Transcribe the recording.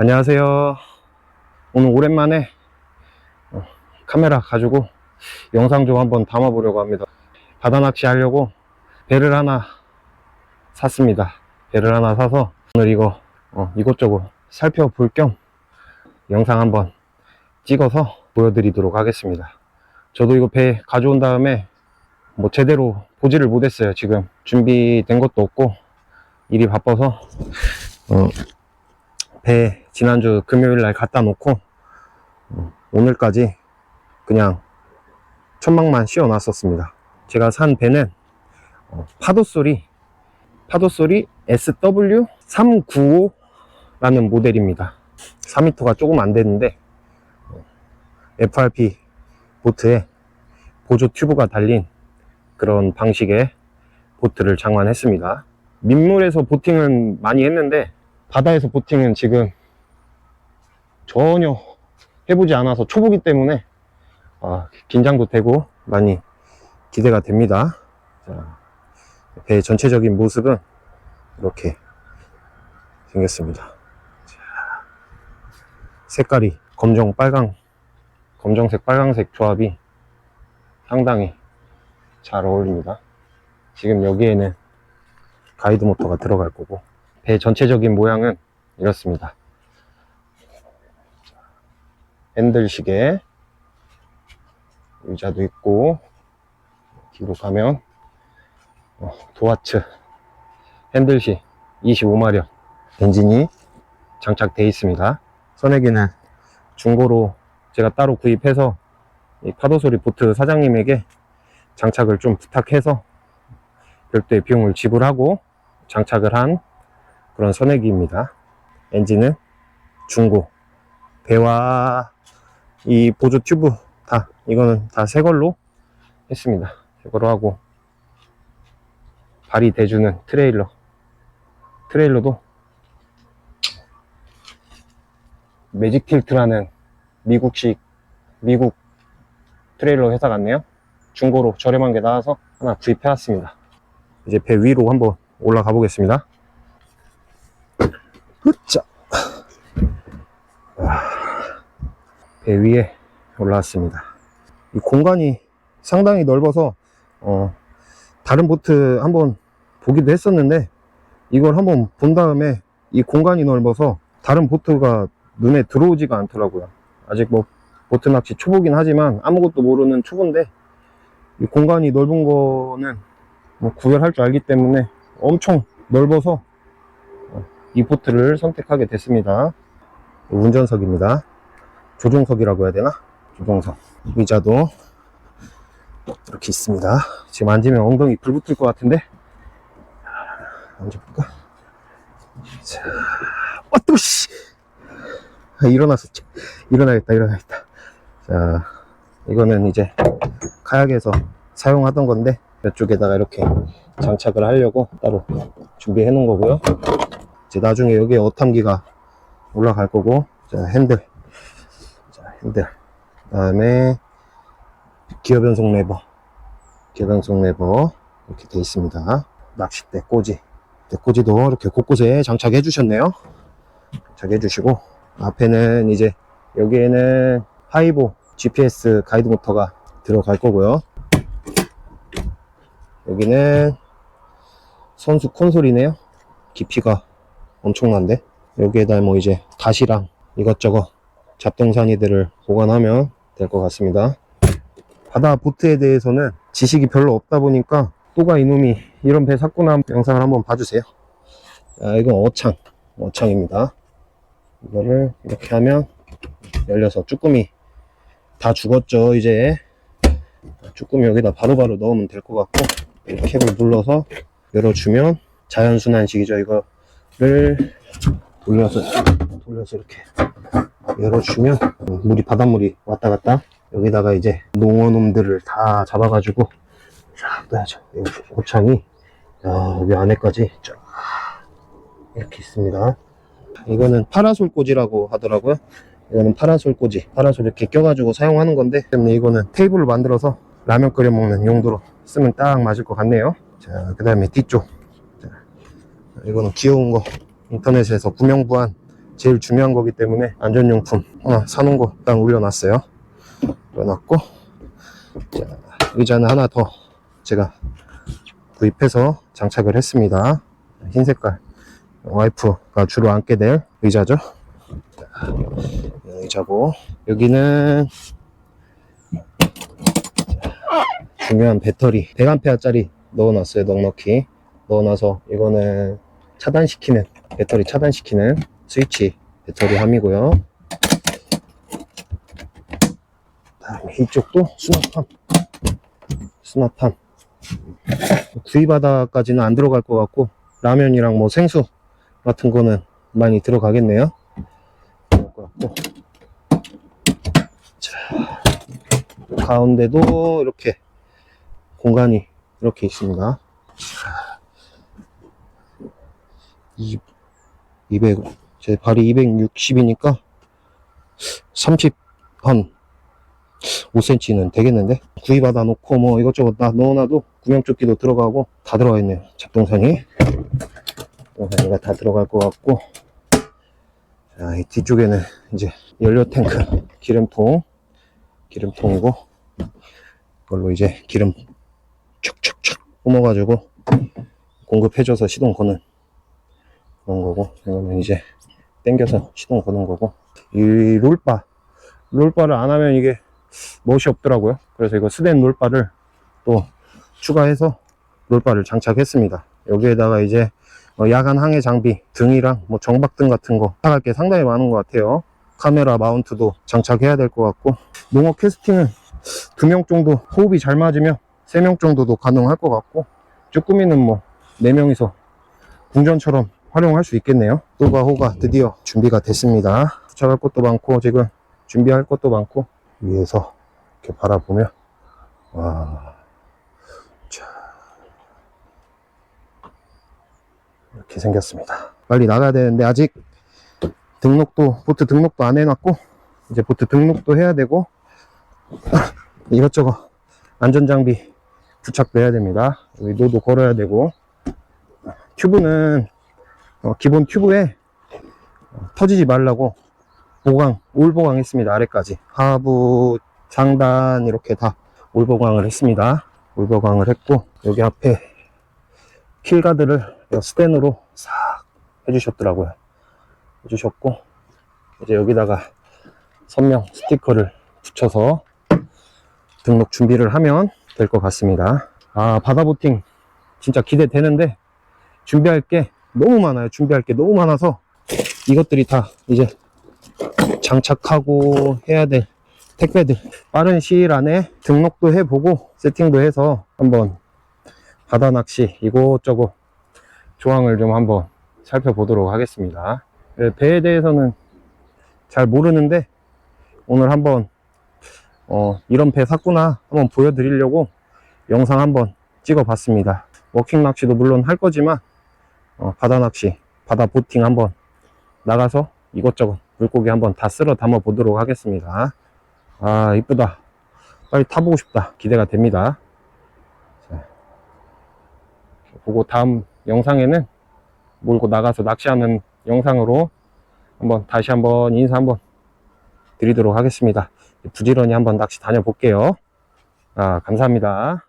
안녕하세요. 오늘 오랜만에 어, 카메라 가지고 영상 좀 한번 담아 보려고 합니다. 바다 낚시 하려고 배를 하나 샀습니다. 배를 하나 사서 오늘 이거 어, 이것저것 살펴볼 겸 영상 한번 찍어서 보여드리도록 하겠습니다. 저도 이거 배 가져온 다음에 뭐 제대로 보지를 못했어요. 지금 준비된 것도 없고 일이 바빠서 어, 배 지난주 금요일 날 갖다 놓고 어, 오늘까지 그냥 천막만 씌워 놨었습니다. 제가 산 배는 어, 파도 소리 파도 소리 SW395라는 모델입니다. 4m가 조금 안 되는데 어, FRP 보트에 보조 튜브가 달린 그런 방식의 보트를 장만했습니다. 민물에서 보팅은 많이 했는데 바다에서 보팅은 지금 전혀 해보지 않아서 초보기 때문에 아, 긴장도 되고 많이 기대가 됩니다. 자, 배 전체적인 모습은 이렇게 생겼습니다. 자, 색깔이 검정 빨강 검정색 빨강색 조합이 상당히 잘 어울립니다. 지금 여기에는 가이드 모터가 들어갈 거고 배 전체적인 모양은 이렇습니다. 핸들식의 의자도 있고 뒤로 가면 어, 도화츠 핸들식 25마력 엔진이 장착되어 있습니다. 써내기는 중고로 제가 따로 구입해서 이 파도소리 보트 사장님에게 장착을 좀 부탁해서 별도의 비용을 지불하고 장착을 한 그런 선내기입니다. 엔진은 중고. 배와 이 보조 튜브 다 이거는 다 새 걸로 했습니다. 새 걸로 하고 발이 대주는 트레일러 트레일러도 매직 틸트라는 미국식 미국 트레일러 회사 같네요. 중고로 저렴한 게 나와서 하나 구입해 왔습니다. 이제 배 위로 한번 올라가 보겠습니다. 으짜. 배 위에 올라왔습니다. 이 공간이 상당히 넓어서 어, 다른 보트 한번 보기도 했었는데 이걸 한번 본 다음에 이 공간이 넓어서 다른 보트가 눈에 들어오지가 않더라고요. 아직 뭐 보트 낚시 초보긴 하지만 아무것도 모르는 초보인데 이 공간이 넓은 거는 뭐 구별할 줄 알기 때문에 엄청 넓어서 어, 이 보트를 선택하게 됐습니다. 운전석입니다. 조종석이라고 해야 되나? 조종석. 의자도 이렇게 있습니다. 지금 앉으면 엉덩이 불 붙을 것 같은데 앉아볼까? 자, 어, 또, 씨! 아, 일어났었지. 일어나겠다, 일어나겠다. 자, 이거는 이제 카약에서 사용하던 건데 이쪽에다가 이렇게 장착을 하려고 따로 준비해 놓은 거고요. 이제 나중에 여기에 어탐기가 올라갈 거고, 자, 핸들. 자, 핸들. 그 다음에 기어 변속 레버. 기어 변속 레버. 이렇게 돼 있습니다. 낚싯대. 네, 꽂이도 이렇게 곳곳에 장착해 주셨네요. 장착해 주시고, 앞에는 이제 여기에는 하이보 GPS 가이드 모터가 들어갈 거고요. 여기는 선수 콘솔이네요. 깊이가 엄청난데 여기에다 뭐 이제 가시랑 이것저것 잡동사니들을 보관하면 될 것 같습니다. 바다 보트에 대해서는 지식이 별로 없다 보니까 또가 이놈이 이런 배 샀구나 영상을 한번 봐주세요. 자, 이건 어창, 어창입니다. 이거를 이렇게 하면 열려서 쭈꾸미 다 죽었죠 이제 쭈꾸미 여기다 바로바로 넣으면 될 것 같고 이 캡을 눌러서 열어주면 자연순환식이죠 이거 를 돌려서 돌려서 이렇게 열어주면 물이 바닷물이 왔다 갔다 여기다가 이제 농어놈들을 다 잡아가지고 쫙 여기 고창이 자, 여기 안에까지 쫙 이렇게 있습니다 이거는 파라솔 꽂이라고 하더라고요. 이거는 파라솔 꽂이. 파라솔 이렇게 껴가지고 사용하는 건데, 때문에 이거는 테이블을 만들어서 라면 끓여 먹는 용도로 쓰면 딱 맞을 것 같네요. 자, 그 다음에 뒤쪽. 자, 이거는 귀여운 거. 인터넷에서 구명부한 제일 중요한 거기 때문에 안전용품 하나 사놓은 거 일단 올려놨어요. 올려놨고 자, 의자는 하나 더 제가 구입해서 장착을 했습니다. 흰 색깔 와이프가 주로 앉게 될 의자죠. 자, 의자고 여기는 중요한 배터리 100A짜리 넣어놨어요 넉넉히 넣어놔서 이거는 차단시키는 배터리 차단시키는 스위치 배터리 함이고요. 다음에 이쪽도 수납함. 수납함. 구이바다까지는 안 들어갈 것 같고 라면이랑 뭐 생수 같은 거는 많이 들어가겠네요. 그럴 것 같고. 자 가운데도 이렇게 공간이 이렇게 있습니다. 이- 200, 제 발이 260이니까 30, 한 5cm는 되겠는데? 받아 놓고 뭐 이것저것 다 넣어놔도 구명조끼도 들어가고 다 들어가 있네요. 잡동사니. 잡동사니가 다 들어갈 것 같고. 자, 이 뒤쪽에는 이제 연료 탱크, 기름통, 기름통이고, 이걸로 이제 기름 척척척 뿜어가지고 공급해줘서 시동 거는 그런 거고 이거는 이제 땡겨서 시동 거는 거고. 이 롤바 롤바를 안 하면 이게 멋이 없더라고요. 그래서 이거 스댄 롤바를 또 추가해서 롤바를 장착했습니다. 여기에다가 이제 어, 야간 항해 장비 등이랑 뭐 정박등 같은 거 사갈 게 상당히 많은 것 같아요. 카메라 마운트도 장착해야 될 것 같고 농어 캐스팅은 두 명 정도 호흡이 잘 맞으면 3명 정도도 가능할 것 같고 쭈꾸미는 뭐 4명이서 궁전처럼 활용할 수 있겠네요. 또바호가 드디어 준비가 됐습니다. 도착할 것도 많고 지금 준비할 것도 많고 위에서 이렇게 바라보면 와 자, 이렇게 생겼습니다. 빨리 나가야 되는데 아직 등록도 보트 등록도 안 해놨고 이제 보트 등록도 해야 되고 이것저것 안전장비 부착돼야 됩니다. 여기 노도 걸어야 되고. 튜브는 어, 기본 튜브에 어, 터지지 말라고 보강 올 보강 했습니다. 아래까지 하부 상단 이렇게 다 올 보강을 했습니다. 올 보강을 했고 여기 앞에 킬가드를 스텐으로 싹 해주셨더라고요. 해주셨고 이제 여기다가 선명 스티커를 붙여서 등록 준비를 하면 될 것 같습니다. 아, 바다 보팅 진짜 기대되는데 준비할 게 너무 많아요. 준비할 게 너무 많아서 이것들이 다 이제 장착하고 해야 될 택배들 빠른 시일 안에 등록도 해보고 세팅도 해서 한번 바다 낚시 이곳저곳 조항을 좀 한번 살펴보도록 하겠습니다. 예, 배에 대해서는 잘 모르는데 오늘 한번 어, 이런 배 샀구나 한번 보여드리려고 영상 한번 찍어 봤습니다. 워킹 낚시도 물론 할 거지만 어, 바다 낚시, 바다 보팅 한번 나가서 이것저것 물고기 한번 다 쓸어 담아 보도록 하겠습니다. 아 이쁘다. 빨리 타보고 싶다. 기대가 됩니다. 자, 보고 다음 영상에는 몰고 나가서 낚시하는 영상으로 한번 다시 한번 인사 한번 드리도록 하겠습니다. 부지런히 한번 낚시 다녀볼게요. 아, 감사합니다.